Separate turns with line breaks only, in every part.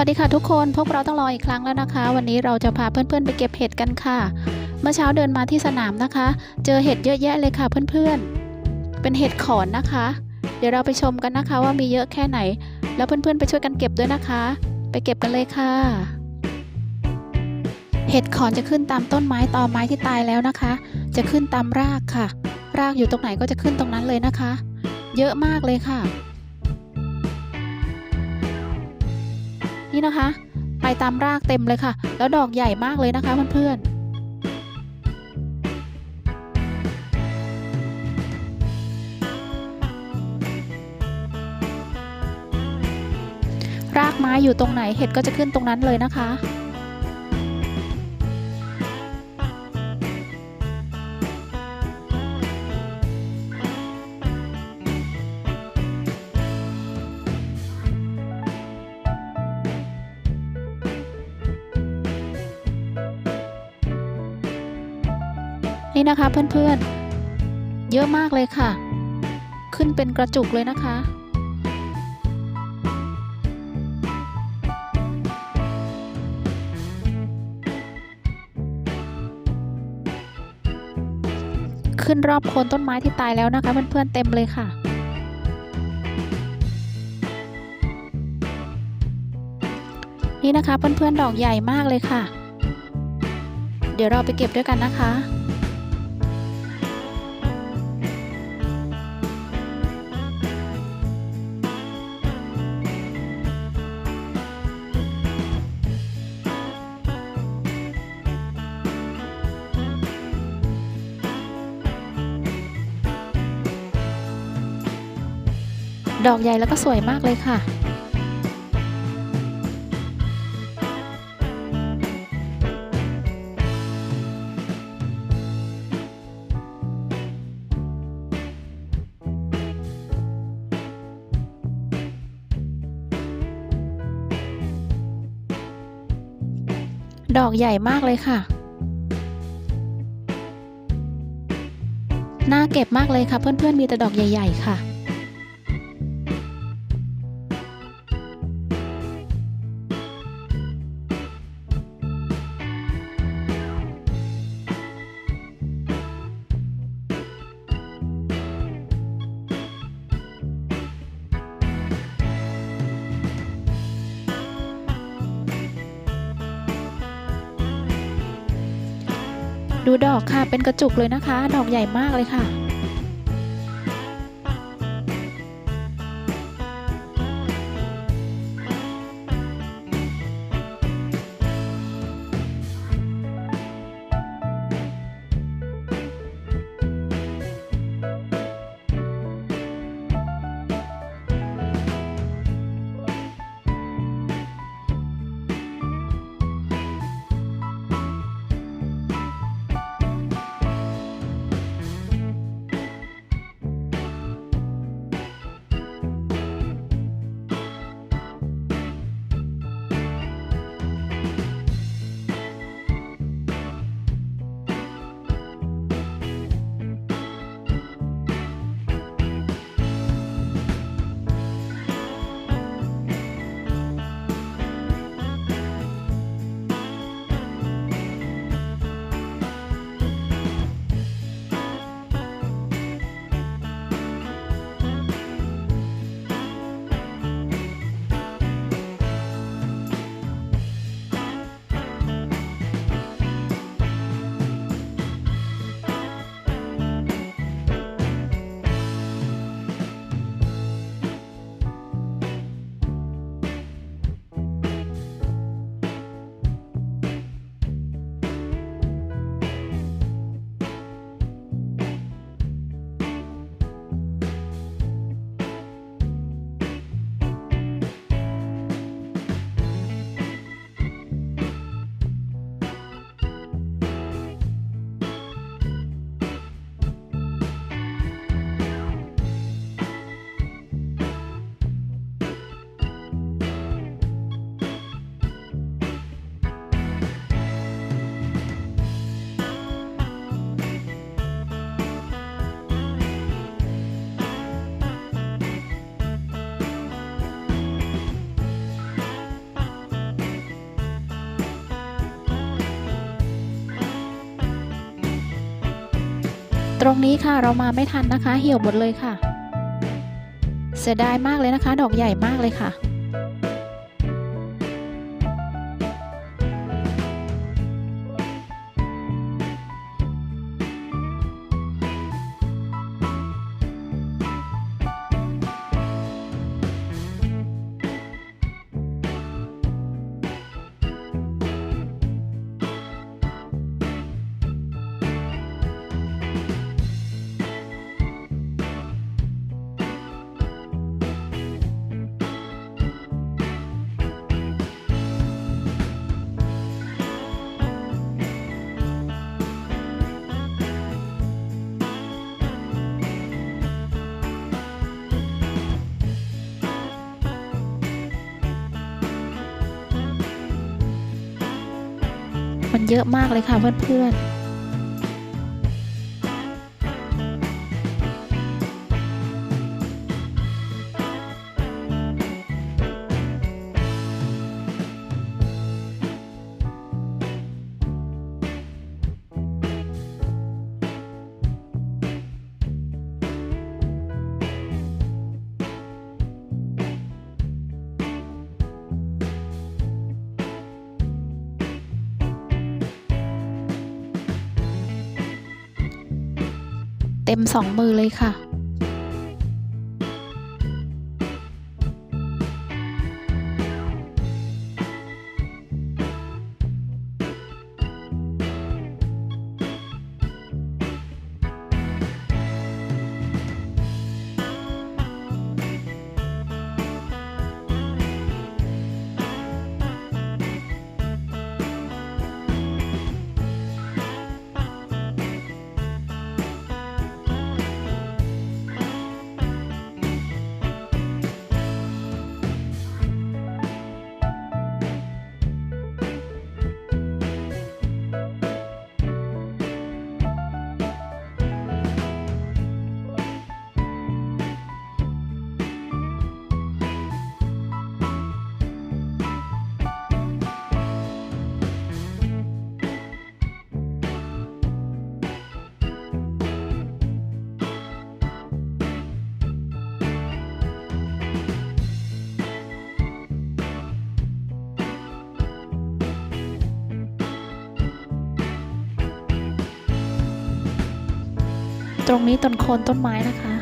วัสดีค่ะทุกคนพบเราต้องรออีกครั้งแล้วนะคะ วันนี้เราจะพาเพื่อนๆไปเก็บเห็ดกันค่ะ เมื่อเช้าเดินมาที่สนามนะคะ เจอเห็ดเยอะแยะเลยค่ะเพื่อนๆ เป็นเห็ดขอนนะคะ เดี๋ยวเราไปชมกันนะคะว่ามีเยอะแค่ไหน แล้วเพื่อนๆไปช่วยกันเก็บด้วยนะคะ ไปเก็บกันเลยค่ะ เห็ดขอนจะขึ้นตามต้นไม้ตอไม้ที่ตายแล้วนะคะ จะขึ้นตามรากค่ะ รากอยู่ตรงไหนก็จะขึ้นตรงนั้นเลยนะคะ เยอะมากเลยค่ะ นี่นะคะ ไปตามรากเต็มเลยค่ะ แล้วดอกใหญ่มากเลยนะคะเพื่อนๆรากไม้อยู่ตรงไหนเห็ดก็จะขึ้นตรงนั้นเลยนะคะ นี่นะคะเพื่อนๆ เยอะมากเลยค่ะ ขึ้นเป็นกระจุกเลยนะคะ ขึ้นรอบโคนต้นไม้ที่ตายแล้วนะคะ เพื่อนๆเต็มเลยค่ะนี่นะคะเพื่อนๆดอกใหญ่มากเลยค่ะ เดี๋ยวเราไปเก็บด้วยกันนะคะ ดอกใหญ่แล้วก็สวยมากเลยค่ะ ดอกใหญ่มากเลยค่ะ น่าเก็บมากเลยค่ะ เพื่อนๆ มีแต่ดอกใหญ่ ๆ ค่ะ ดูดอกค่ะเป็นกระจุกเลยนะคะ ดอกใหญ่มากเลยค่ะ ตรงนี้ค่ะเรามาไม่ทันนะคะ เหี่ยวหมดเลยค่ะ เสียดายมากเลยนะคะ ดอกใหญ่มากเลยค่ะ มันเยอะมากเลยค่ะเพื่อนๆ เต็มสองมือเลยค่ะ รงนี้ต้นโคนต้นไม้นะคะ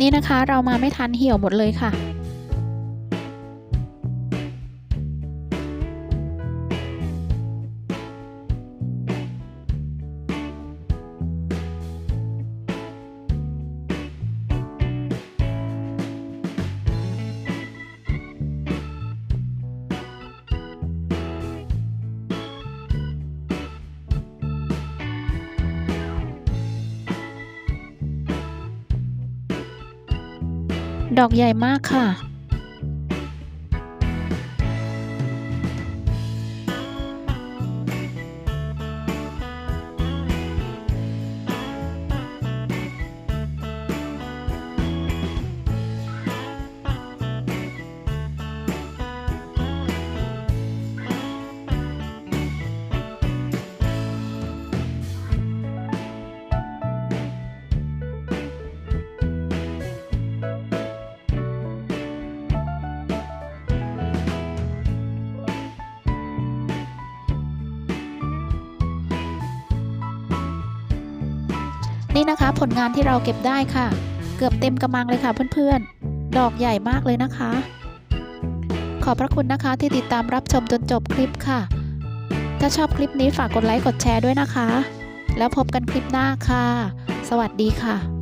นี่นะคะเรามาไม่ทันเหี่ยวหมดเลยค่ะ ดอกใหญ่มากค่ะ นี่นะคะผลงานที่เราเก็บได้ค่ะ เกือบเต็มกระมังเลยค่ะเพื่อนๆ ดอกใหญ่มากเลยนะคะ ขอบพระคุณนะคะที่ติดตามรับชมจนจบคลิปค่ะ ถ้าชอบคลิปนี้ฝากกดไลค์กดแชร์ด้วยนะคะ แล้วพบกันคลิปหน้าค่ะ สวัสดีค่ะ